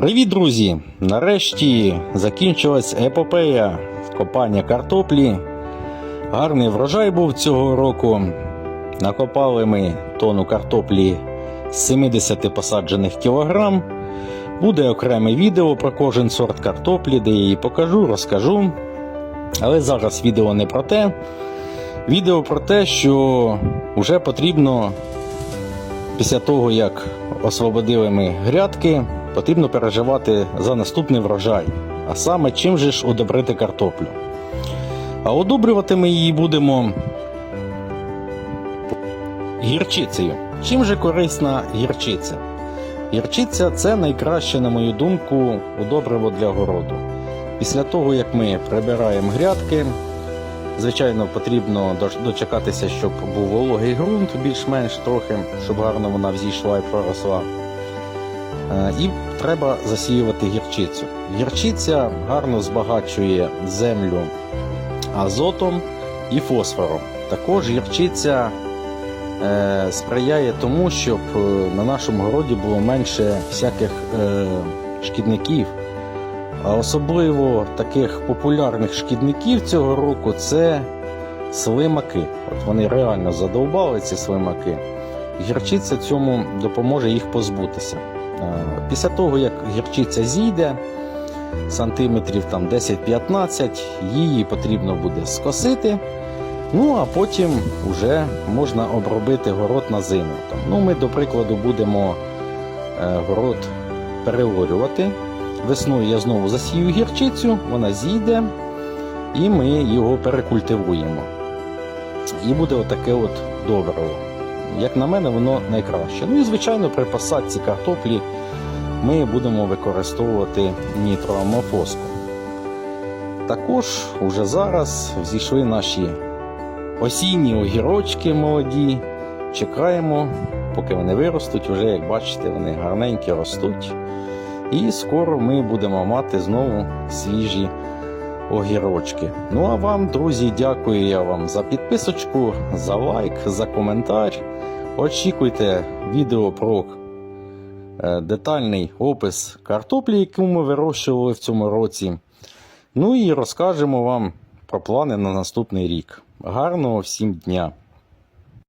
Привіт, друзі! Нарешті закінчилась епопея копання картоплі. Гарний врожай був цього року. Накопали ми тонну картоплі з 70 посаджених кілограм. Буде окреме відео про кожен сорт картоплі, де я її покажу, розкажу. Але зараз відео не про те. Відео про те, що вже потрібно після того, як освободили ми грядки, потрібно переживати за наступний врожай. А саме, чим же ж удобрити картоплю? А удобрювати ми її будемо гірчицею. Чим же корисна гірчиця? Гірчиця це найкраще, на мою думку, удобриво для городу. Після того, як ми прибираємо грядки, звичайно, потрібно дочекатися, щоб був вологий ґрунт, більш-менш трохи, щоб гарно вона взійшла і проросла. Е, І треба засіювати гірчицю. Гірчиця гарно збагачує землю азотом і фосфором. Також гірчиця е, сприяє тому, щоб е, на нашому городі було менше всяких шкідників. А особливо таких популярних шкідників цього року це слимаки. От вони реально задовбали ці слимаки. Гірчиця цьому допоможе їх позбутися. Після того, як гірчиця зійде, сантиметрів там 10-15, її потрібно буде скосити. Ну а потім вже можна обробити город на зиму. Ну, ми, до прикладу, будемо е, город переорювати. Весною я знову засію гірчицю, вона зійде, і ми його перекультивуємо. І буде отаке от добриво. Як на мене, воно найкраще. Ну і звичайно, при посадці картоплі ми будемо використовувати нітроамофоску. Також уже зараз взійшли наші осінні огірочки молоді. Чекаємо, поки вони виростуть. Уже, як бачите, вони гарненькі ростуть. І скоро ми будемо мати знову свіжі огірочки. Ну а вам, друзі, дякую я вам за підписочку, за лайк, за коментар. Очікуйте відео про е, детальний опис картоплі, яку ми вирощували в цьому році. Ну і розкажемо вам про плани на наступний рік. Гарного всім дня!